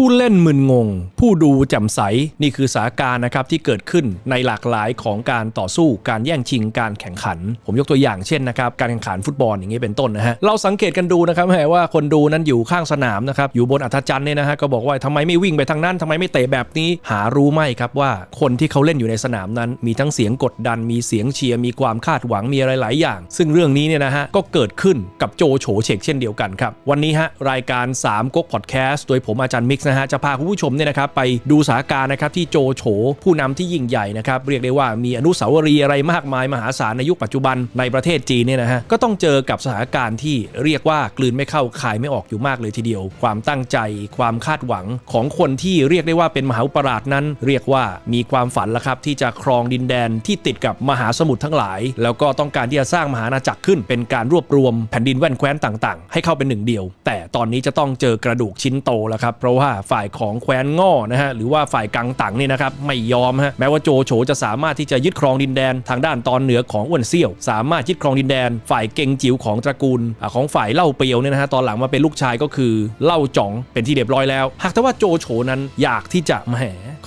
ผู้เล่นมึนงง ผู้ดูแจ่มใสนี่คือสถานการณ์นะครับที่เกิดขึ้นในหลากหลายของการต่อสู้การแย่งชิงการแข่งขัน ผมยกตัวอย่างเช่นนะครับการแข่งขันฟุตบอลอย่างนี้เป็นต้นนะฮะเราสังเกตกันดูนะครับแหมว่าคนดูนั้นอยู่ข้างสนามนะครับอยู่บนอัธจันทร์เนี่ยนะฮะก็บอกว่าทำไมไม่วิ่งไปทางนั้นทำไมไม่เตะแบบนี้หารู้ไหมครับว่าคนที่เขาเล่นอยู่ในสนามนั้น มีทั้งเสียงกดดัน มีเสียงเชียร์มีความคาดหวังมีอะไรหลายอย่าง ซึ่งเรื่องนี้เนี่ยนะฮะก็เกิดขึ้นกับโจโฉเฉกเช่นเดียวกันครับวันนี้ฮะรายการ3ก๊กพอดแคสต์โดยผมอาจารย์มิกซ์นะฮะจะพาคุณผู้ชมเนี่ยนะครับไปดูสถานการณ์นะครับที่โจโฉผู้นำที่ยิ่งใหญ่นะครับเรียกได้ว่ามีอนุสาวรีย์อะไรมากมายมหาศาลในยุคปัจจุบันในประเทศจีนเนี่ยนะฮะก็ต้องเจอกับสถานการณ์ที่เรียกว่ากลืนไม่เข้าคายไม่ออกอยู่มากเลยทีเดียว ความตั้งใจความคาดหวังของคนที่เรียกได้ว่าเป็นมหาอุปราชนั้น เรียกว่ามีความฝันละครับที่จะครองดินแดนที่ติดกับมหาสมุทรทั้งหลาย แล้วก็ต้องการที่จะสร้างมหาอาณาจักรขึ้น เป็นการรวบรวมแผ่นดินแว่นแคว้นต่างๆ ให้เข้าเป็นหนึ่งเดียว แต่ตอนนี้จะต้องเจอกระดูกชิ้นโตแล้วครับเพราะว่าฝ่ายของแคว้นง่อนะฮะหรือว่าฝ่ายกังตังเนี่ยนะครับไม่ยอมฮะแม้ว่าโจโฉจะสามารถที่จะยึดครองดินแดน ทางด้านตอนเหนือของอ้วนเซี่ยว สามารถยึดครองดินแดน ฝ่ายเกงจิ๋วของตระกูลอของฝ่ายเล่าเปียวเนี่ยนะฮะตอนหลังมาเป็นลูกชายก็คือเล่าจ่องเป็นที่เรียบร้อยแล้ว หากแต่ว่าโจโฉนั้นอยากที่จะแหม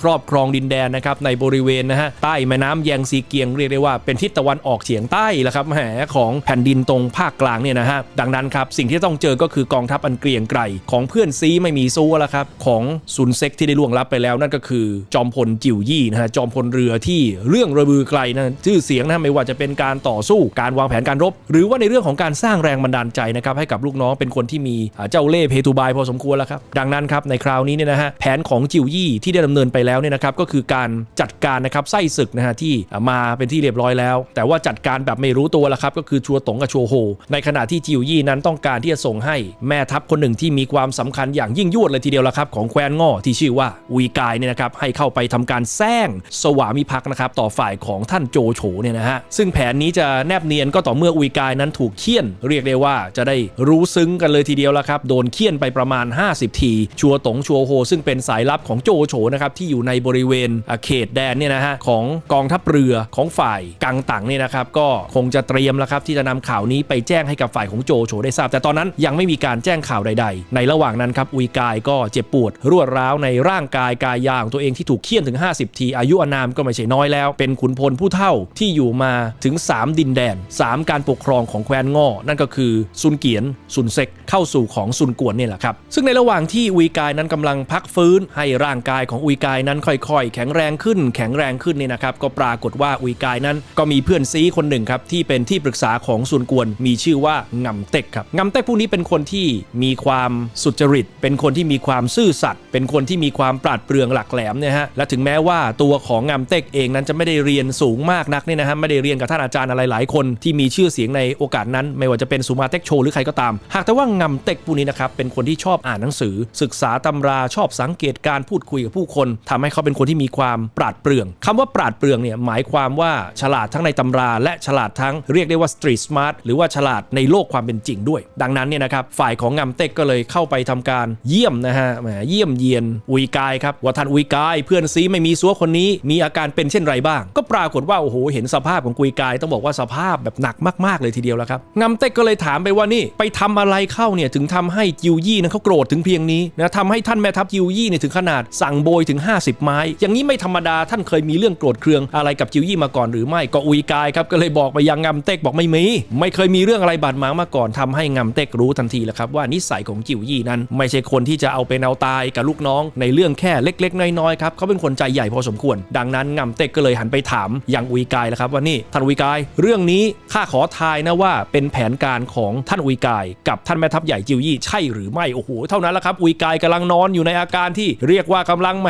ครอบครองดินแดนนะครับในบริเวณนะฮะใต้แม่น้ำแยงซีเกียงเรียกได้ว่าเป็นทิศตะวันออกเฉียงใต้แหละครับแหมของแผ่นดินตรงภาคกลางเนี่ยนะฮะดังนั้นครับสิ่งที่ต้องเจอก็คือกองทัพอันเกรียงไกรของเพื่อนซีไม่มีซูแล้วครับของซุนเซ็กที่ได้ล่วงลับไปแล้ว นั่นก็คือจอมพลจิวยี่นะฮะจอมพลเรือที่เรื่องระบือไกลนะชื่อเสียงนะไม่ว่าจะเป็นการต่อสู้การวางแผนการรบ หรือว่าในเรื่องของการสร้างแรงบันดาลใจนะครับให้กับลูกน้องเป็นคนที่มีเจ้าเล่ห์เพทุบายพอสมควรแล้วครับดังนั้นครับในคราวนี้เนี่ยนะฮะแผนของจิวยี่ที่ได้ดำเนินไปแล้วเนี่ยนะครับก็คือการจัดการนะครับไส้ศึกนะฮะที่มาเป็นที่เรียบร้อยแล้ว แต่ว่าจัดการแบบไม่รู้ตัวแล้วครับก็คือชัวตงกับชัวโฮ ในขณะที่จิวยี่นั้นต้องการที่จะส่งให้แม่ทัพคนหนึ่งที่มีความสำคัญอย่างยิ่งยวดเลยทีเดียวละครับของแคว้นง่อที่ชื่อว่าวีกายเนี่ยนะครับให้เข้าไปทำการแซงสวามิภักดิ์นะครับต่อฝ่ายของท่านโจโฉเนี่ยนะฮะซึ่งแผนนี้จะแนบเนียนก็ต่อเมื่ออุยกายนั้นถูกเคี่ยน เรียกได้ว่าจะได้รู้ซึ้งกันเลยทีเดียวละครับ โดนเคี่ยนไปประมาณ 50 ที ชัวตงชัวโฮ ซึ่งเป็นสายลับของโจโฉนะครับที่อยู่ในบริเวณเขตแดนเนี่ยนะฮะของกองทัพเรือของฝ่ายกังตังเนี่ยนะครับก็คงจะเตรียมแล้วครับที่จะนำข่าวนี้ไปแจ้งให้กับฝ่ายของโจโฉได้ทราบ แต่ตอนนั้นยังไม่มีการแจ้งข่าวใด ๆ ในระหว่างนั้นครับอุยกายก็เจ็บปวดรวดร้าวในร่างกายกายยาของตัวเองที่ถูกเคี่ยนถึง 50 ที อายุอานามก็ไม่ใช่น้อยแล้ว เป็นขุนพลผู้เท่าที่อยู่มาถึง 3 ดินแดน 3 การปกครองของแคว้นง่อ นั่นก็คือซุนเกียนซุนเซกเข้าสู่ของซุนกวนนี่แหละครับ ซึ่งในระหว่างที่อุยกายนั้นกำลังพักฟื้น ให้ร่างกายของอุยกายนั้นค่อยๆ แข็งแรงขึ้น แข็งแรงขึ้นเนี่ยนะครับก็ปรากฏว่าอุยกายนั้นก็มีเพื่อนซีคนหนึ่งครับที่เป็นที่ปรึกษาของซุนกวน มีชื่อว่างำเต็กครับงำเต็กผู้นี้เป็นคนที่มีความสุจริต เป็นคนที่มีความซื่อสัตย์เป็นคนที่มีความปราดเปรื่องหลักแหลมเนี่ยฮะและถึงแม้ว่าตัวของงำเต็กเองนั้นจะไม่ได้เรียนสูงมากนักเนี่ยนะฮะไม่ได้เรียนกับท่านอาจารย์อะไรหลายคนที่มีชื่อเสียงในโอกาสนั้น ไม่ว่าจะเป็นสุมาเต็กโชหรือใครก็ตาม หากแต่ว่างำเต็กผู้นี้นะครับเป็นคนที่ชอบอ่านหนังสือ ศึกษาตำราชอบสังเกตการพูดคุยกับผู้คนทำให้เขาเป็นคนที่มีความปราดเปรื่องคำว่าปราดเปรื่องเนี่ยหมายความว่าฉลาดทั้งในตำรา และฉลาดทั้งเรียกได้ว่า street smart หรือว่าฉลาดในโลกความเป็นจริงด้วย ดังนั้นเนี่ยนะครับฝ่ายของงำเต็กก็เลยเข้าไปทำการเยี่ยมนะฮะเยี่ยมเยียนอุยกายครับว่าท่านอุยกาย เพื่อนซีไม่มีซัวคนนี้มีอาการเป็นเช่นไรบ้าง ก็ปรากฏว่าโอ้โหเห็นสภาพของกุยกาย ต้องบอกว่าสภาพแบบหนักมากๆเลยทีเดียวแล้วครับงำเต็กก็เลยถามไปว่านี่ไปทำอะไรเข้าเนี่ยถึงทำให้จิวยี่นั้นเขาโกรธถึงเพียงนี้นะทำให้ท่านแม่ทัพจิวยี่เนี่ยถึงขนาดสั่งโบยถึง 50 ไม้ อย่างนี้ไม่ธรรมดาท่านเคยมีเรื่องโกรธเคืองอะไรกับจิวยี่มาก่อนหรือไม่ก็อุยกายครับก็เลยบอกไปยังงำเต็กบอกไม่มีไม่เคยมีเรื่องอะไรบาดหมางมาก่อนทำให้งำเต็กรู้ทันทีแหละครับว่านิสัยของจิวยี่นั้น ไม่ใช่คนที่จะเอาเป็นเอาตายกับลูกน้องในเรื่องแค่เล็ก ๆ น้อยๆครับเขาเป็นคนใจใหญ่พอสมควร ดังนั้นงำเต็กก็เลยหันไปถามยังอุยกายแล้วครับว่านี่ท่านอุยกาย เรื่องนี้ข้าขอทายนะว่าเป็นแผนการของท่านอุยกาย กับท่านแม่ทัพใหญ่จิวยี่ใช่หรือไม่โอ้โหเท่านั้นแหละครับอุยกายกำลังนอนอยู่ในอาการที่เรียกว่ากำลังแหม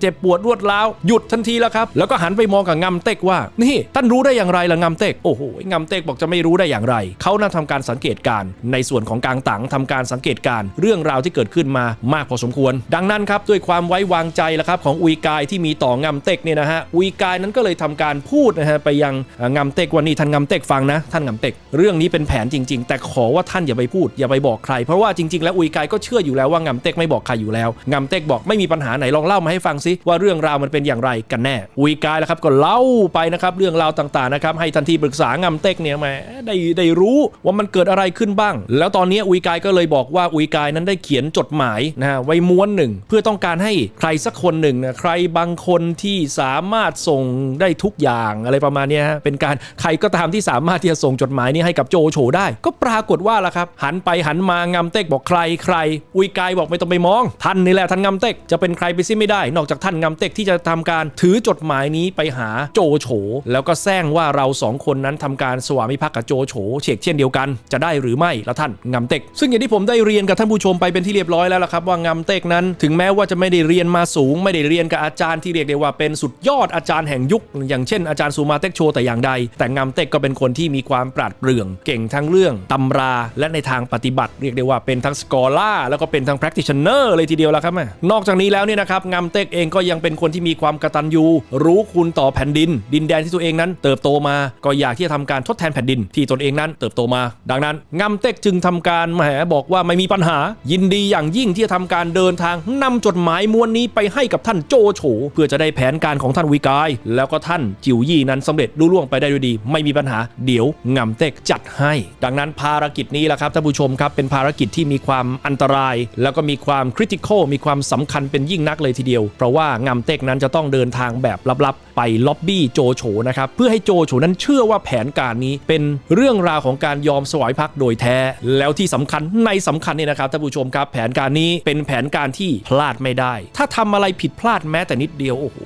เจ็บปวดรวดร้าวหยุดทันทีแล้วครับแล้วก็หันไปมองกับงำเต็กว่านี่ท่านรู้ได้อย่างไรล่ะงำเต็กโอ้โหงำเต็กบอกจะไม่รู้ได้อย่างไรเขานั้นทำการสังเกตการในส่วนของกลางตังทำการสังเกตการเรื่องราวที่เกิดขึ้นมามากพอสมควร ดังนั้นครับด้วยความไว้วางใจแล้วครับของอุยกายที่มีต่องำเต็กเนี่ยนะฮะอุยกายนั้นก็เลยทำการพูดนะฮะไปยังเอ่องำเต็กว่านี่ท่านงำเต็กฟังนะท่านงำเต็กเรื่องนี้เป็นแผนจริง ๆ แต่ขอว่าท่านอย่าไปพูดอย่าไปบอกใคร เพราะว่าจริงๆ แล้วอุยกายก็เชื่ออยู่แล้วว่างำเต็กไม่บอกใครอยู่แล้วงำเต็กบอกไม่มีปัญหาไหนลองเล่ามาให้ฟังสิว่าเรื่องราวมันเป็นอย่างไรกันแน่อุยกายแล้วครับก็เล่าไปนะครับเรื่องราวต่างๆนะครับให้ทันทีปรึกษางำเต็กเนี่ยแหมได้ได้รู้ว่ามันเกิดอะไรขึ้นบ้าง แล้วตอนนี้อุยกายก็เลยบอกว่าอุยกายนั้นได้เขียนจดหมายนะฮะไว้ม้วนหนึ่ง เพื่อต้องการให้ใครสักคนหนึ่งนะใครบางคนที่สามารถส่งได้ทุกอย่างอะไรประมาณนี้ฮะเป็นการใครก็ตามที่สามารถที่จะส่งจดหมายนี้ให้กับโจโฉได้ ก็ปรากฏว่าล่ะครับ หันไปหันมางำเต็กบอกใครใคร อุยกายบอกไม่ต้องไปมอง ท่านนี่แหละท่านงำเต็กจะเป็นใครไปซิไม่ได้ นอกจากท่านงำเต็กที่จะทำการถือจดหมายนี้ไปหาโจโฉแล้วก็แซงว่าเราสองคนนั้นทำการสวามิภักดิ์กับโจโฉเฉกเช่นเดียวกัน จะได้หรือไม่แล้วท่านงำเต็ก ซึ่งอย่างที่ผมได้เรียนกับท่านผู้ชมไปเป็นที่เรียบร้อยแล้วล่ะครับว่างำเต็กนั้น ถึงแม้ว่าจะไม่ได้เรียนมาสูง ไม่ได้เรียนกับอาจารย์ที่เรียกได้ว่าเป็นสุดยอดอาจารย์แห่งยุค อย่างเช่นอาจารย์สุมาเต็กโชแต่อย่างใด แต่งำเต็กก็เป็นคนที่มีความปราดเปรื่อง เก่งทั้งเรื่องตำรา และในทางปฏิบัติเรียกได้ว่าเป็นทั้งสกอล่าแล้วก็เป็นทั้ง practitioner เลยทีเดียวแล้วครับแม่นอกจากนี้แล้วเนี่ยนะครับงำเต็กเองก็ยังเป็นคนที่มีความกตัญญูรู้คุณต่อแผ่นดิน ดินแดนที่ตัวเองนั้นเติบโตมาก็อยากที่จะทำการทดแทนแผ่นดิน ที่ตนเองนั้นเติบโตมา ดังนั้นงำเต็กจึงทำการแหมบอกว่าไม่มีปัญหา ยินดีอย่างยิ่งที่จะทำการเดิินทางนำจดหมายมวลนี้ไปให้กับท่านโจโฉเพื่อจะได้แผนการของท่านวิกาย แล้วก็ท่านจิวยี่นั้นสำเร็จลุล่วงไปได้ด้วยดี ไม่มีปัญหาเดี๋ยวงำเต็กจัดให้ ดังนั้นภารกิจนี้แหละครับท่านผู้ชมครับเป็นภารกิจที่มีความอันตราย แล้วก็มีความคริติคอลมีความสำคัญเป็นยิ่งนักเลยทีเดียว เพราะว่างำเต็กนั้นจะต้องเดินทางแบบลับๆ ไปล็อบบี้โจโฉนะครับเพื่อให้โจโฉนั้นเชื่อว่าแผนการนี้เป็นเรื่องราวของการยอมสวายพักโดยแท้ แล้วที่สำคัญในสำคัญเนี่ยนะครับท่านผู้ชมครับ แผนการนี้เป็นแผนการที่พลาดไม่ได้ ถ้าทำอะไรผิดพลาดแม้แต่นิดเดียวโอ้โห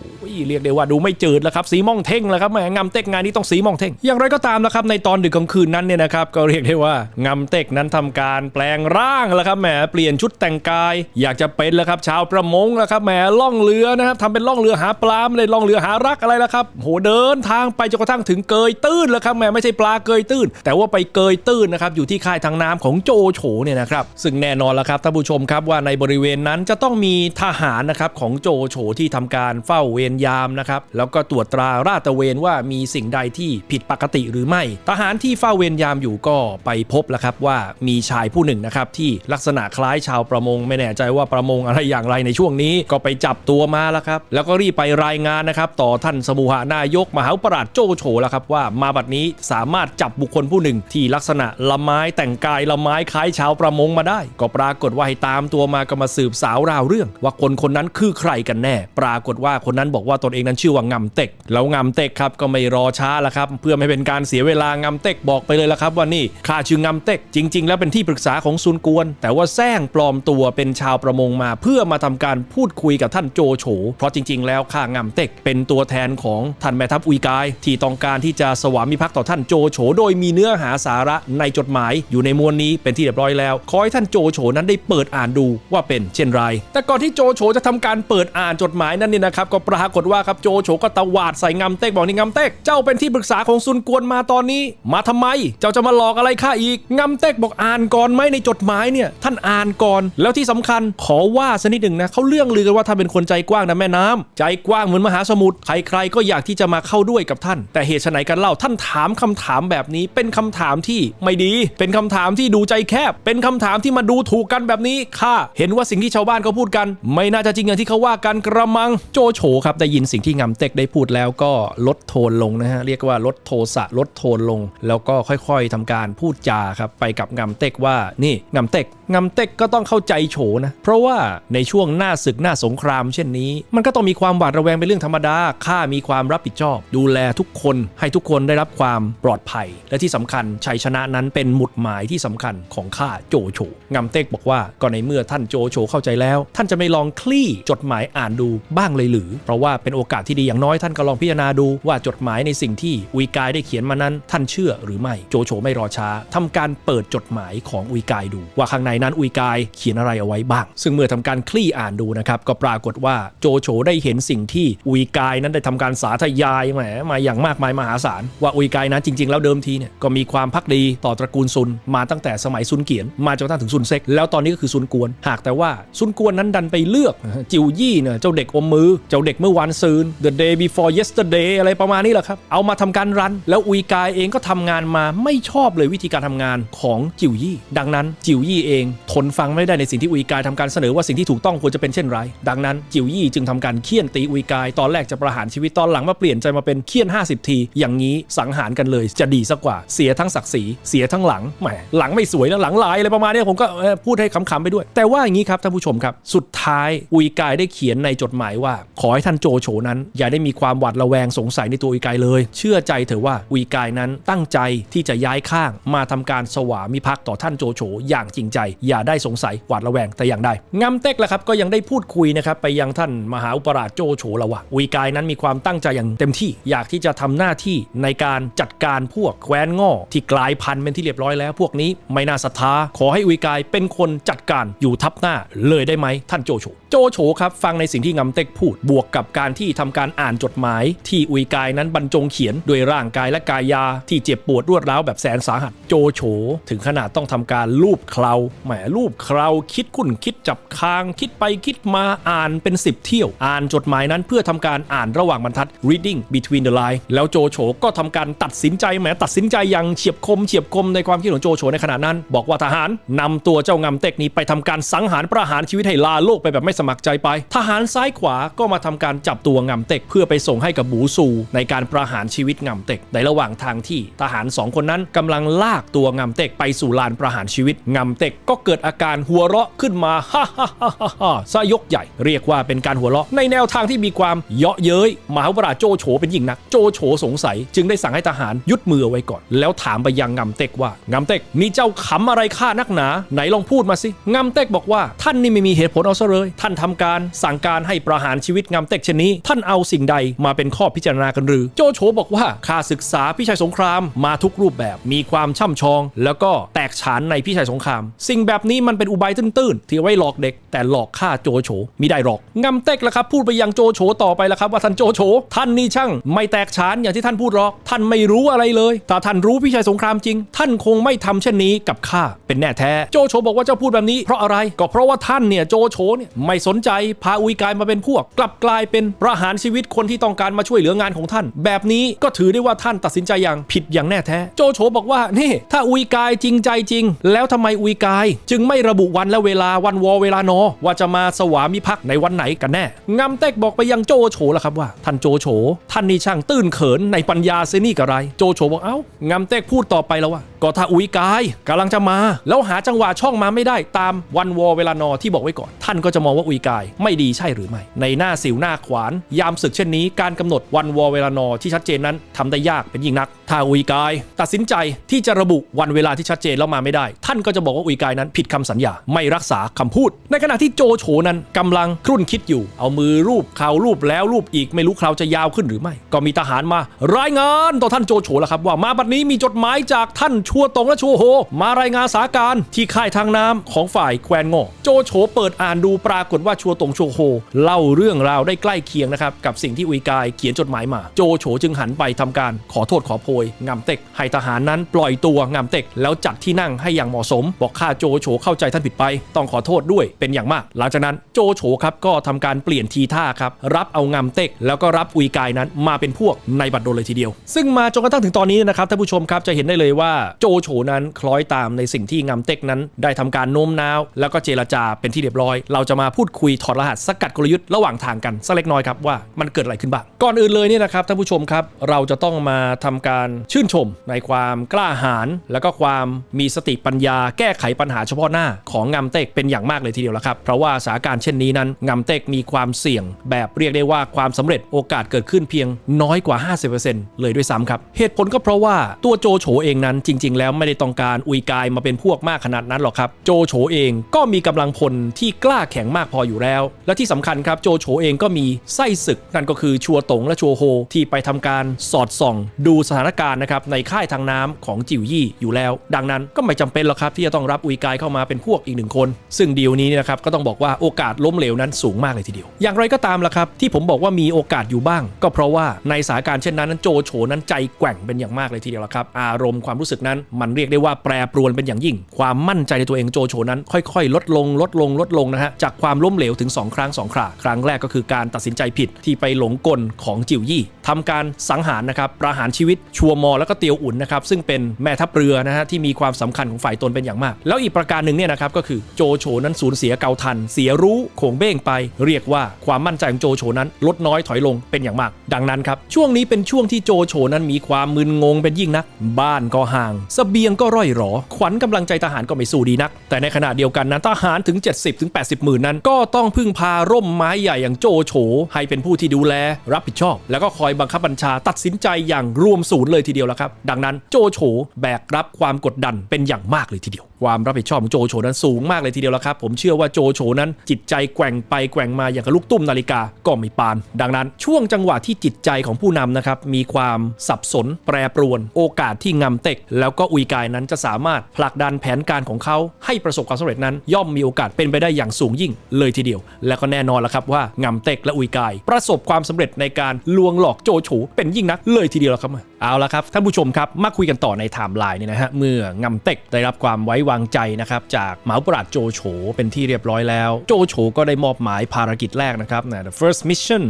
เรียกได้ว่าดูไม่จืดแล้วครับสีม่องเท่งแล้วครับแหมงำเต็กงานนี้ต้องสีม่องเท่ง อย่างไรก็ตามนะครับในตอนดึกกลางคืนนั้นเนี่ยนะครับก็เรียกได้ว่างำเต็กนั้นทำการแปลงร่างแล้วครับแหมเปลี่ยนชุดแต่งกาย อยากจะเป็นแล้วครับชาวประมงแล้วครับแหมล่องเรือนะครับทำเป็นล่องเรือหาปลาไม่ได้ล่องเรือหารักอะไรแล้วครับโหเดินทางไปจนกระทั่งถึงเกยตื้นแล้วครับแหมไม่ใช่ปลาเกยตื้น แต่ว่าไปเกยตื้นนะครับอยู่ที่ค่ายทางน้ำของโจโฉเนี่ยนะครับซึ่งแน่นอนแล้วครับท่านผู้ชมครับว่าในบริเวณนั้นจะต้องมีทหารนะครับของโจโฉที่ทำการเฝ้าเวรยามนะครับแล้วก็ตรวจตราราตระเวนว่ามีสิ่งใดที่ผิดปกติหรือไม่ ทหารที่เฝ้าเวรยามอยู่ก็ไปพบแล้วครับว่ามีชายผู้หนึ่งนะครับที่ลักษณะคล้ายชาวประมง ไม่แน่ใจว่าประมงอะไรอย่างไรในช่วงนี้ ก็ไปจับตัวมาแล้วครับแล้วก็รีบไปรายงานนะครับต่อท่านสมุหานายกมหาปราชโจโฉแล้วครับว่ามาบัดนี้สามารถจับบุคคลผู้หนึ่ง ที่ลักษณะละไม้แต่งกายละไม้คล้ายชาวประมงมาได้ ก็ปรากฏว่าให้ตามตัวมาก็มาสืบสาวราวเรื่อง ว่าคนคนนั้นคือใครกันแน่ ปรากฏว่าคนนั้นบอกว่าตนเองนั้นชื่อว่างำเต็ก แล้วงำเต็กครับก็ไม่รอช้าล้วครับ เพื่อไม่เป็นการเสียเวลางำเต็กบอกไปเลยละครับว่านี่ข้าชื่องำเต็กจริง ๆ แล้วเป็นที่ปรึกษาของซุนกวน แต่ว่าแซงปลอมตัวเป็นชาวประมงมา เพื่อมาทำการพูดคุยกับท่านโจโฉเพราะจริง ๆ แล้วข้างำเต็กเป็นตัวแทแทนของท่านแม่ทัพอุยกาย ที่ต้องการที่จะสวามิภักดิ์ต่อท่านโจโฉโดยมีเนื้อหาสาระในจดหมายอยู่ในมวลนี้เป็นที่เรียบร้อยแล้ว ขอให้ท่านโจโฉนั้นได้เปิดอ่านดูว่าเป็นเช่นไร แต่ก่อนที่โจโฉจะทำการเปิดอ่านจดหมายนั้นเนี่ยนะครับก็ปรากฏว่าครับโจโฉก็ตวาดใส่งำเต็กบอกนี่งำเต็กเจ้าเป็นที่ปรึกษาของซุนกวนมาตอนนี้ มาทำไม เจ้าจะมาหลอกอะไรข้าอีกงำเต็กบอกอ่านก่อนไหมในจดหมายเนี่ยท่านอ่านก่อน แล้วที่สำคัญขอว่าสักนิดหนึ่งนะเขาเรื่องลือกันว่าท่านเป็นคนใจกว้างนะแม่น้ำใจกว้างเหมือนมหาสมุทรใครๆก็อยากที่จะมาเข้าด้วยกับท่าน แต่เหตุไฉนกันเล่าท่านถามคำถามแบบนี้ เป็นคำถามที่ไม่ดี เป็นคำถามที่ดูใจแคบ เป็นคำถามที่มาดูถูกกันแบบนี้ข้าเห็นว่าสิ่งที่ชาวบ้านเขาพูดกัน ไม่น่าจะจริงอย่างที่เขาว่ากันกระมังโจโฉครับได้ยินสิ่งที่งำเต็กได้พูดแล้วก็ลดโทนลงนะฮะเรียกว่าลดโทสะลดโทนลง แล้วก็ค่อยๆทำการพูดจาครับไปกับงำเต็กว่านี่งำเต็กงำเต็กก็ต้องเข้าใจโฉนะเพราะว่าในช่วงหน้าศึกหน้าสงคราม เช่นนี้ มันก็ต้องมีความหวาดระแวงเป็นเรื่องธรรมดาข้าามีความรับผิดชอบ ดูแลทุกคนให้ทุกคนได้รับความปลอดภัย และที่สำคัญชัยชนะนั้นเป็นหมุดหมายที่สำคัญของข้าโจโฉงำเต็กบอกว่าก็ในเมื่อท่านโจโฉเข้าใจแล้ว ท่านจะไม่ลองคลี่จดหมายอ่านดูบ้างเลยหรือ เพราะว่าเป็นโอกาสที่ดีอย่างน้อยท่านก็ลองพิจารณาดูว่าจดหมายในสิ่งที่อุยกายได้เขียนมานั้น ท่านเชื่อหรือไม่โจโฉไม่รอช้าทำการเปิดจดหมายของอุยกายดู ว่าข้างในนั้นอุยกายเขียนอะไรเอาไว้บ้าง ซึ่งเมื่อทำการคลี่อ่านดูนะครับก็ปรากฏว่าโจโฉได้เห็นสิ่งที่อุยกายนั้นได้ทำการสาธยายแหมมาอย่างมากมายมหาศาล ว่าอุยกายนั้นจริง ๆ แล้วเดิมทีเนี่ยก็มีความพักดีต่อตระกูลซุน มาตั้งแต่สมัยซุนเกียน มาจนกระทั่งถึงซุนเซ็กแล้วตอนนี้ก็คือซุนกวน หากแต่ว่าซุนกวนนั้นดันไปเลือกจิวยี่เนี่ยเจ้าเด็กอมมือ เจ้าเด็กเมื่อวานซืน the day before yesterday อะไรประมาณนี้แหละครับเอามาทำการรัน แล้วอุยกายเองก็ทำงานมาไม่ชอบเลยวิธีการทำงานของจิวยี่ ดังนั้นจิวยี่เองทนฟังไม่ได้ในสิ่งที่อุยกายทำการเสนอว่าสิ่งที่ถูกต้องควรจะเป็นเช่นไร ดังนั้นจิวยี่จึงทำการเคี่ยนตีอุยกายตอนแรกจะประหารชีวิตตอนหลังมาเปลี่ยนใจมาเป็นเคี่ยน 50 ที อย่างนี้สังหารกันเลยจะดีสักกว่าเสียทั้งศักดิ์ศรีเสียทั้งหลังแหมหลังไม่สวยแล้วหลังลายอะไรประมาณนี้ผมก็พูดให้ขำๆไปด้วย แต่ว่าอย่างนี้ครับท่านผู้ชมครับสุดท้ายอุยกายได้เขียนในจดหมายว่า ขอให้ท่านโจโฉนั้น อย่าได้มีความหวาดระแวงสงสัยในตัวอุยกายเลย เชื่อใจเถอะว่าอุยกายนั้นตั้งใจที่จะย้ายข้าง มาทำการสวามิภักดิ์ต่อท่านโจโฉอย่างจริงใจ อย่าได้สงสัยหวาดระแวงแต่อย่างใดงำเต็กละครับก็ยังได้พูดคุยนะครับไปยังท่านมหาอุปราชโจโฉละว่าอุยกายนั้นมีความตั้งใจอย่างเต็มที่ อยากที่จะทำหน้าที่ในการจัดการพวกแคว้นง่อที่กลายพันธุ์เป็นที่เรียบร้อยแล้ว พวกนี้ไม่น่าศรัทธาขอให้อุยกายเป็นคนจัดการอยู่ทับหน้าเลยได้ไหมท่านโจโฉโจโฉครับฟังในสิ่งที่งำเต็กพูดบวกกับการที่ทำการอ่านจดหมาย ที่อุยกายนั้นบรรจงเขียนด้วยร่างกายและกายาที่เจ็บปวดรวดร้าวแบบแสนสาหัสโจโฉถึงขนาดต้องทำการลูบเคราแหมลูบเคราคิดคุ้นคิดจับคาง คิดไปคิดมาอ่านเป็น 10 เที่ยว อ่านจดหมายนั้นเพื่อทำการอ่านระหว่างบรรทัด reading between the line แล้วโจโฉก็ทำการตัดสินใจแหมตัดสินใจอย่างเฉียบคมเฉียบคมในความคิดของโจโฉในขณะนั้น บอกว่าทหารนำตัวเจ้างำเต็กนี้ไปทำการสังหารประหารชีวิตให้ลาโลกไปแบบไม่สมัครใจไป ทหารซ้ายขวาก็มาทำการจับตัวงำเต็ก เพื่อไปส่งให้กับบูซู ในการประหารชีวิตงำเต็ก ในระหว่างทางที่ทหารสองคนนั้นกำลังลากตัวงำเต็กไปสู่ลานประหารชีวิตงำเต็กก็เกิดอาการหัวเราะขึ้นมาฮ่าฮ่าฮ่าฮ่าฮ่าซะยกใหญ่ เรียกว่าเป็นการหัวเราะในแนวทางที่มีความเยาะเย้ยมหาวราโจโฉเป็นยิ่งนัก โจโฉสงสัย จึงได้สั่งให้ทหารยุดมือไว้ก่อน แล้วถามไปยังงำเต็กว่างำเต็กนี่เจ้าขำอะไรข้านักหนา ไหนลองพูดมาสิงำเต็กบอกว่าท่านนี่ไม่มีเหตุผลเอาซะเลย ท่านทำการสั่งการให้ประหารชีวิตงำเต็กเช่นนี้ ท่านเอาสิ่งใดมาเป็นข้อพิจารณากันหรือ โจโฉบอกว่าข้าศึกษาพิชัยสงครามมาทุกรูปแบบมีความช่ำชอง แล้วก็แตกฉานในพิชัยสงคราม สิ่งแบบนี้มันเป็นอุบายตื้นๆที่ไว้หลอกเด็ก แต่หลอกข้าโจโฉมิได้หรอกงำเต็กละครับพูดไปยังโจโฉต่อไปละครับว่าท่านโจโฉท่านนี่ช่าง ไม่แตกฉานอย่างที่ท่านพูดหรอก ท่านไม่รู้อะไรเลยถ้าท่านรู้พิชัยสงครามจริง ท่านคงไม่ทำเช่นนี้กับข้าเป็นแน่แท้โจโฉบอกว่าเจ้าพูดแบบนี้เพราะอะไรก็เพราะว่าท่านเนี่ยโจโฉเนี่ยไม่สนใจพาอุยกายมาเป็นพวก กลับกลายเป็นประหารชีวิตคนที่ต้องการมาช่วยเหลืองานของท่าน แบบนี้ก็ถือได้ว่าท่านตัดสินใจอย่างผิดอย่างแน่แท้ โจโฉบอกว่านี่ ถ้าอุยกายจริงใจจริง แล้วทำไมอุยกาย จึงไม่ระบุวันและเวลาวันวอเวลานอว่าจะมาสวามิภักดิ์ในวันไหนกันแน่งำเต็กบอกไปยังโจโฉแล้วครับว่าท่านโจโฉท่านนี่ช่างตื้นเขินในปัญญาเซนี่กระไร โจโฉบอกเอ้างำเต็กพูดต่อไปแล้วว่าก็ถ้าอุยกายกำลังจะมา แล้วหาจังหวะช่องมาไม่ได้ตามวันวอเวลานอที่บอกไว้ก่อน ท่านก็จะมองว่าอุยกายไม่ดีใช่หรือไม่ ในหน้าสิวหน้าขวาน ยามศึกเช่นนี้การกำหนดวันวอเวลานอที่ชัดเจนนั้นทำได้ยากเป็นยิ่งนัก ถ้าอุยกาย ตัดสินใจที่จะระบุวันเวลาที่ชัดเจนแล้วมาไม่ได้ ท่านก็จะบอกว่าอุยกายนั้นผิดคำสัญญาไม่รักษาคำพูด ในขณะที่โจโฉนั้นกำลังครุ่นคิดอยู่ เอามือรูปเขารูปแล้วรูปอีกไม่รู้คราวจะยาวขึ้นหรือไม่ ก็มีทหารมารายงานต่อท่านโจโฉแล้วครับว่ามาบัดนี้มีจดหมายจากท่านชัวตงและชัวโฮ มารายงานสาการที่ค่ายทางน้ำของฝ่ายแควนงอโจโฉเปิดอ่านดูปรากฏว่าชัวตงชัวโฮเล่าเรื่องราวได้ใกล้เคียงนะครับกับสิ่งที่อุยกายเขียนจดหมายมา โจโฉจึงหันไปทำการขอโทษขอโพยงำเต็กให้ทหารนั้นปล่อยตัวงำเต็ก แล้วจัดที่นั่งให้อย่างเหมาะสม บอกข้าโจโฉเข้าใจท่านผิดไป ต้องขอโทษด้วยเป็นอย่างมาก หลังจากนั้นโจโฉครับก็ทำการเปลี่ยนทีท่าครับรับเอางำเต็กแล้วแล้วก็รับอุยกายนั้นมาเป็นพวกในบัดดลเลยทีเดียว ซึ่งมาจนกระทั่งถึงตอนนี้นะครับท่านผู้ชมครับจะเห็นได้เลยว่าโจโฉนั้นคล้อยตามในสิ่งที่งำเต็กนั้น ได้ทำการโน้มน้าว แล้วก็เจรจาเป็นที่เรียบร้อย เราจะมาพูดคุยถอดรหัสสกัดกลยุทธ์ระหว่างทางกันสักเล็กน้อยครับว่ามันเกิดอะไรขึ้นบ้างก่อนอื่นเลยเนี่ยนะครับท่านผู้ชมครับเราจะต้องมาทำการชื่นชมในความกล้าหาญแล้วก็ความมีสติปัญญา แก้ไขปัญหาเฉพาะหน้าของงำเต็กเป็นอย่างมากเลยทีเดียวละครับเพราะว่าสถานการณ์เช่นนี้นั้นงำเต็กมีความเสี่ยงแบบเรียกได้ว่าความสำเร็จโอกาสเกิดขึ้นเพียงน้อยกว่า 50%เลยด้วยซ้ำครับ เหตุผลก็เพราะว่าตัวโจโฉเองนั้นจริง ๆ แล้วไม่ได้ต้องการอุยกายมาเป็นพวกมากขนาดนั้นหรอกครับ โจโฉเองก็มีกำลังพลที่กล้าแข็งมากพออยู่แล้ว และที่สำคัญครับโจโฉเองก็มีไส้ศึกนั่นก็คือชัวตงและชัวโฮที่ไปทำการสอดส่อง ดูสถานการณ์นะครับในค่ายทางน้ำของจิวยี่อยู่แล้ว ดังนั้นก็ไม่จำเป็นหรอกครับที่จะต้องรับอุยกายเข้ามาเป็นพวกอีกหนึ่งคน ซึ่งดีลนี้นยนะครับก็ต้องบอกว่าโอกาสล้มเหลวนั้นสูงมากเลยทีเดียว อย่างไรก็ตามล่ะครับที่ผมบอกว่ามีโอกาสอยู่บ้าง ก็เพราะว่าในสถานการณ์เช่นนั้นโจโฉนั้นใจแกว่งเป็นอย่างมากเลยทีเดียวละครับ อารมณ์ความรู้สึกนั้นมันเรียกได้ว่าแปรปรวนเป็นอย่างยิ่ง ความมั่นใจในตัวเองโจโฉนั้น ค่อยๆ ลดลงลดลงลดลงนะฮะจากความล้มเหลวถึง 2 ครั้ง2คราครั้งแรกก็คือการตัดสินนใจผิดที่ไปหลงกลของจิวยี่ทำการสังหารนะครับประหารชีวิตชัวมอ แล้วก็เตียวอุ่นนะครับซึ่งเป็นแม่ทัพเรือนะฮะที่มีความสำคัญของฝ่ายตนเป็นอย่างมาก แล้วอีกประการหนึ่งเนี่ยนะครับก็คือโจโฉนั้นสูญเสียเกาทัน เสียรู้โขงเบ้งไป เรียกว่าความมั่นใจของโจโฉนั้นลดน้อยถอยลงเป็นอย่างมาก ดังนั้นครับช่วงนี้เป็นช่วงที่โจโฉนั้นมีความมึนงงเป็นยิ่งนัก บ้านก็ห่างเสบียงก็ร่อยหรอ ขวัญกำลังใจทหารก็ไม่สู้ดีนัก แต่ในขณะเดียวกันนั้นทหารถึง 70ถึง80หมื่นนั้น ก็ต้องพึ่งพาร่มไม้ใหญ่อย่างโจโฉให้เป็นผู้ที่ดูแลรับผิดชอบ แล้วก็คอยบังคับบัญชา ตัดสินใจอย่างรวมศูนย์เลยทีเดียวแล้วครับ ดังนั้นโจโฉแบกรับความกดดันเป็นอย่างมากเลยทีเดียวความรับผิดชอบของโจโฉนั้นสูงมากเลยทีเดียวแล้วครับ ผมเชื่อว่าโจโฉนั้นจิตใจแกว่งไปแกว่งมาอย่างกับลูกตุ้มนาฬิกาก็ไม่ปาน ดังนั้นช่วงจังหวะที่จิตใจของผู้นำนะครับมีความสับสนแปรปรวน โอกาสที่งำเต็ก แล้วก็อุยกายนั้นจะสามารถผลักดันแผนการของเขาให้ประสบความสำเร็จนั้น ย่อมมีโอกาสเป็นไปได้อย่างสูงยิ่ง เลยทีเดียว และก็แน่นอนแล้วครับว่างำเต็กและอุยกาย ประสบความสำเร็จในการลวงหลอกโจโฉเป็นยิ่งนักเลยทีเดียวแล้วครับเอาละครับท่านผู้ชมครับมาคุยกันต่อในไทม์ไลน์เนี่ยนะฮะเมื่องำเต็กได้รับความไว้วางใจนะครับจากเหมาปราดโจโฉเป็นที่เรียบร้อยแล้ว โจโฉก็ได้มอบหมายภารกิจแรกนะครับนะ the first mission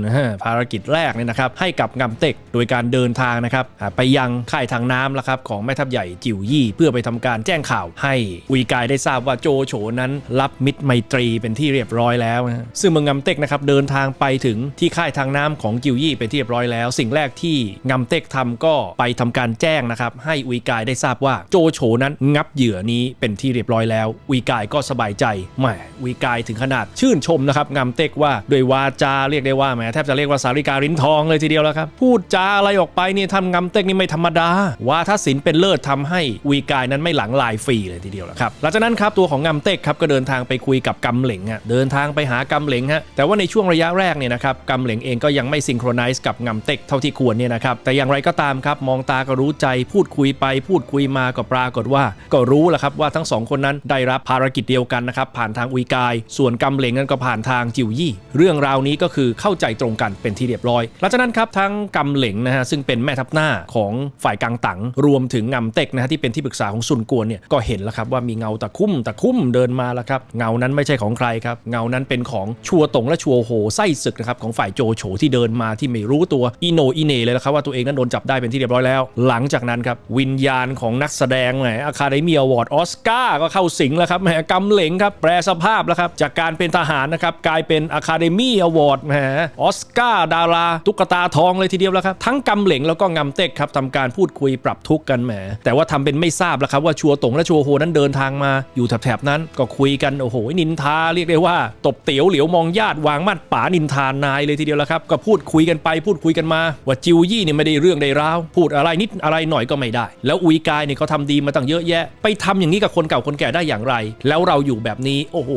ภารกิจแรกเนี่ยนะครับให้กับงำเต็กโดยการเดินทางนะครับไปยังค่ายทางน้ำล้วครับของแม่ทัพใหญ่จิวยี่เพื่อไปทำการแจ้งข่าว ให้อุยกายได้ทราบว่าโจโฉนั้นรับมิตรไมตรีเป็นที่เรียบร้อยแล้วนะซึ่งเมืองงำเต็กนะครับเดินทางไปถึงที่ค่ายทางน้ำของจิวยี่เป็นที่เรียบร้อยแล้ว สิ่งแรกที่งำเต็กทำก็ไปทำการแจ้งนะครับให้อุยกายได้ทราบว่าโจโฉนั้นงับเหยื่อนี้เป็นที่เรียบร้อยแล้วอุยกายก็สบายใจแหมอุยกายถึงขนาดชื่นชมนะครับงำเต็กว่าด้วยวาจาเรียกได้ว่าแหมแทบจะเรียกว่าสาริการินทองเลยทีเดียวแล้วครับพูดจาอะไรออกไปนี่ทำงำเต็กนี่ไม่ธรรมดาว่าถ้าศิลป์เป็นเลิศทำให้อุยกายนั้นไม่หลังลายฟรีเลยทีเดียวแล้วครับหลังจากนั้นครับตัวของงำเต็กครับก็เดินทางไปคุยกับกำเหลงฮะเดินทางไปหากำเหลงฮะแต่ว่าในช่วงระยะแรกเนี่ยนะครับกำเหลงเองก็ยังไม่ซิงโครไนซ์กับงำเต็กเท่าที่ควรเนี่ยนะครับแต่อย่างไรก็ตามครับมองตาก็รู้ใจพูดคุยไปพูดคุยมาก็ปรากฏว่า ก็รู้แหละครับว่าทั้งสองคนนั้นได้รับภารกิจเดียวกันนะครับผ่านทางอุยกาย ส่วนกำเหลงนั้นก็ผ่านทางจิวยี่ เรื่องราวนี้ก็คือเข้าใจตรงกันเป็นที่เรียบร้อย หลังจากนั้นครับทั้งกำเหลงนะฮะซึ่งเป็นแม่ทัพหน้าของฝ่ายกังตังรวมถึงงำเต็กนะฮะที่เป็นที่ปรึกษาของซุนกวนเนี่ยก็เห็นแล้วครับว่ามีเงาตะคุ่มตะคุ่มเดินมาแล้วครับเงานั้นไม่ใช่ของใครครับเงานั้นเป็นของชัวตงและชัวโหไส้ศึกนะครับของฝ่ายโจโฉที่เดินมาที่ไม่รู้ตัวอีโนอีเหนเลยนะครับว่าตัวเองนั้นโดนจับได้เป็นที่เรียบร้อยแล้ว หลังจากนั้นครับวิญญาณของนักแสดงแหมอะคาเดมีอวอร์ดออสก้าก็เข้าสิงแล้วครับแหมกำเหลงครับแปรสภาพแล้วครับจากการเป็นทหารนะครับกลายเป็นอะคาเดมีอวอร์ดแหมออสการ์ดาราตุ๊กตาทองเลยทีเดียวแล้วครับทั้งกำเหลงแล้วก็งำเต็กครับทำการพูดคุยปรับทุกข์กันแหมแต่ว่าทำเป็นไม่ทราบแล้วครับว่าชัวตงและชัวโฮนั้นเดินทางมาอยู่แถบๆนั้นก็คุยกันโอ้โหนินทาเรียกได้ว่าตบเตียวเหลียวมองญาติวางมัดป๋านินทานายเลยทีเดียวแล้วครับก็พูดคุยกันไปพูดคุยกันมา ว่าจิวยี่เนี่ยไม่ได้เรื่องได้ราวพูดอะไรนิดอะไรหน่อยก็ไม่ได้ แล้วอุยกายเนี่ยเขาทำดีมาตั้งเยอะแยะ ไปทำอย่างนี้กับคนเก่าคนแก่ได้อย่างไร แล้วเราอยู่แบบนี้ โอ้โห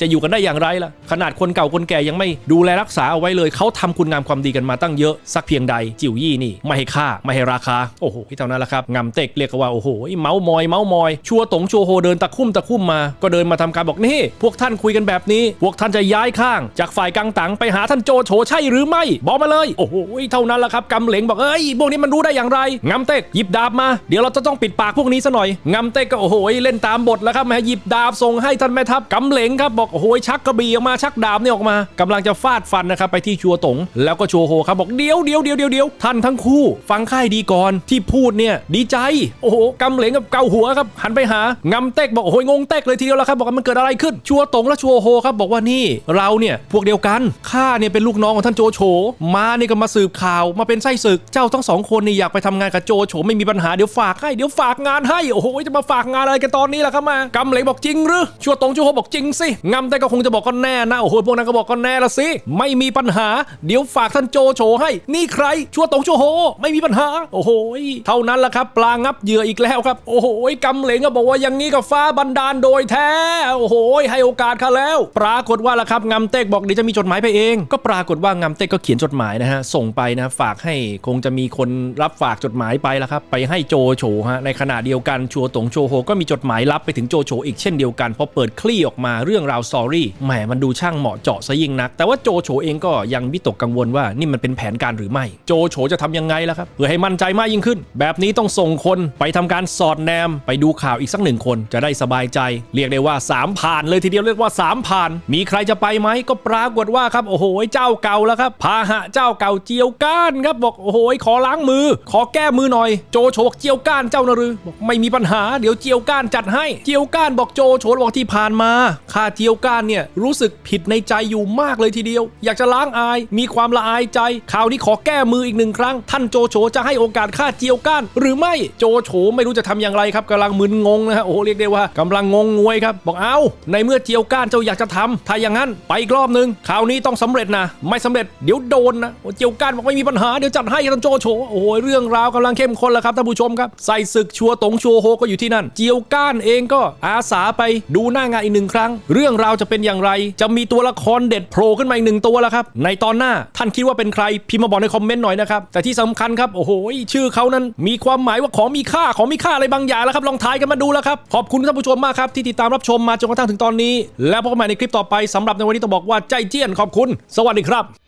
จะอยู่กันได้อย่างไรล่ะ ขนาดคนเก่าคนแก่ยังไม่ดูแลรักษาเอาไว้เลย เขาทำคุณงามความดีกันมาตั้งเยอะสักเพียงใด จิ๋วยี่นี่ไม่ให้ค่าไม่ให้ราคา โอ้โหที่เท่านั้นละครับงำเต็กเรียกว่าโอ้โหเมาส์มอยเมาส์มอย ชัวตงชัวโฮเดินตะคุ่มตะคุ่มมา ก็เดินมาทำการบอกนี่พวกท่านคุยกันแบบนี้ พวกท่านจะย้ายข้าง จากฝ่ายกังตังไปหาท่านโจโฉใช่หรือไม่ บอกมาเลยโอ้โหเท่านั้นละครับกำเหลงบอกเอ้ยพวกนี้มันรู้ได้อย่างไรงำเต็กหยิบดาบมาเดี๋ยวเราจะต้องปิดปากพวกนี้ซะหน่อยงำเต็กก็โอ้โหเล่นตามบทแล้วครับแม่หยิบดาบส่งให้ท่านแม่ทัพกำเหลงครับบอกโอ้โหชักกระบี่ออกมาชักดาบเนี่ยออกมากำลังจะฟาดฟันนะครับไปที่ชัวตงแล้วก็ชัวโฮครับบอกเดี๋ยวเดี๋ยวเดี๋ยวเดี๋ยวเดี๋ยวท่านทั้งคู่ ฟังค่ายดีก่อนที่พูดเนี่ยดีใจโอ้โหกำเหลงกับเกาหัวครับหันไปหางำเต็กบอกโอ้โหงงเต็กเลยทีเดียวแล้วครับบอกว่ามันเกิดอะไรขึ้นชัวตงและชัวโฮครับบอกว่านี่เราเนี่ยพวกเดียวกันข้าเนี่ยเป็นลูกน้องของท่านโจโฉมานี่ก็มาสืบข่าวมาเป็นไส้ศึกเจ้าทั้งสองคนนี่อยากไปทำงานกับโจโฉไม่มีปัญหาเดี๋ยวฝากให้เดี๋ยวฝากงานให้โอ้โหจะมาฝากงานอะไรกันตอนนี้ล่ะครับมากำเหลงบอกจริงหรือชัวตงชัวโฮบอกจริงสิงำเต็กก็คงจะบอกก็แน่นะโอ้โหพวกนั้นก็บอกก็แน่ละสิไม่มีปัญหา เดี๋ยวฝากท่านโจโฉให้ นี่ใครชัวตงชัวโฮไม่มีปัญหา โอ้โหเท่านั้นแหละครับ ปลางับเหยื่ออีกแล้วครับ โอ้โหกำเหลงก็บอกว่าอย่างนี้ก็ฟ้าบันดาลโดยแท้โอ้โหให้โอกาสเขาแล้ว ปรากฏว่าละครับงำเต็กบอกเดี๋ยวจะมีจดหมายไปเอง ก็ปรากฏว่างำเต็กก็เขียนจดหมายนะฮะส่งไปนะฝากให้คงจะมีคนรับฝากจดหมายไปแล้วครับไปให้โจโฉฮะในขณะเดียวกันชัวตงชัวโฮก็มีจดหมายายลับไปถึงโจโฉอีกเช่นเดียวกันพอเปิดคลี่ออกมาเรื่องราวสอรี่แหมมันดูช่างเหมาะเจาะซะยิ่งนัก แต่ว่าโจโฉเองก็ยังวิตกกังวลว่านี่มันเป็นแผนการหรือไม่ โจโฉจะทำยังไงล่ะครับเพื่อให้มั่นใจมากยิ่งขึ้น แบบนี้ต้องส่งคนไปทำการสอดแนม ไปดูข่าวอีกสักหนึ่งคนจะได้สบายใจ เรียกได้ว่า 3 ผ่านเลยทีเดียวเรียกว่า 3 ผ่าน มีใครจะไปไหมก็ปรากฏว่าครับโอ้โหเจ้าเก่าแล้วครับพาหะเจ้าเก่าเจียวก้านครับบอกโอ้โหขอล้างมือ ขอแก้มือหน่อย โจโฉเจียวก้านเจ้านรือบอกไม่มีปัญหาเดี๋ยวเจียวก้านจัดให้เจียวก้านบอกโจโฉบอกที่ผ่านมาข้าเจียวก้านเนี่ยรู้สึกผิดในใจอยู่มากเลยทีเดียว อยากจะล้างอาย มีความละอายใจคราวนี้ขอแก้มืออีกหนึ่งครั้ง ท่านโจโฉจะให้โอกาสข้าเจียวก้าน หรือไม่โจโฉไม่รู้จะทำอย่างไรครับกำลังมึนงงนะฮะโอ้เรียกได้ว่ากำลังงงงวยครับบอกเอาในเมื่อเจียวก้านเจ้าอยากจะทำถ้าอย่างนั้นไปอีกรอบหนึ่งคราวนี้ต้องสำเร็จนะ ไม่สำเร็จเดี๋ยวโดนนะเจียวก้านบอกไม่มีปัญหาเดี๋ยวจัดให้ท่านโจโฉโอ้โหเรื่องราวกำลังเข้มข้นแล้วครับท่านผู้ชมครับใส่ศึกชัวตงชัวโฮก็อยู่ที่นั่น เจียวก้านเองก็อาสาไปดูหน้างานอีกหนึ่งครั้ง เรื่องราวจะเป็นอย่างไร จะมีตัวละครเด็ดโผล่ขึ้นมาอีกหนึ่งตัวแล้วครับ ในตอนหน้าท่านคิดว่าเป็นใครพิมพ์มาบอกในคอมเมนต์หน่อยนะครับ แต่ที่สำคัญครับ โอ้โห ชื่อเขานั้นมีความหมายว่าของมีค่าของมีค่าอะไรบางอย่างแล้วครับลองทายกันมาดูแล้วครับขอบคุณท่านผู้ชมมากครับที่ติดตามรับชมมาจนกระทั่งถึงตอนนี้ แล้วพบกันใหม่ในคลิปต่อไปสำหรับในวันนี้ต้องบอกว่าใจเจี้ยนขอบคุณ สวัสดีครับ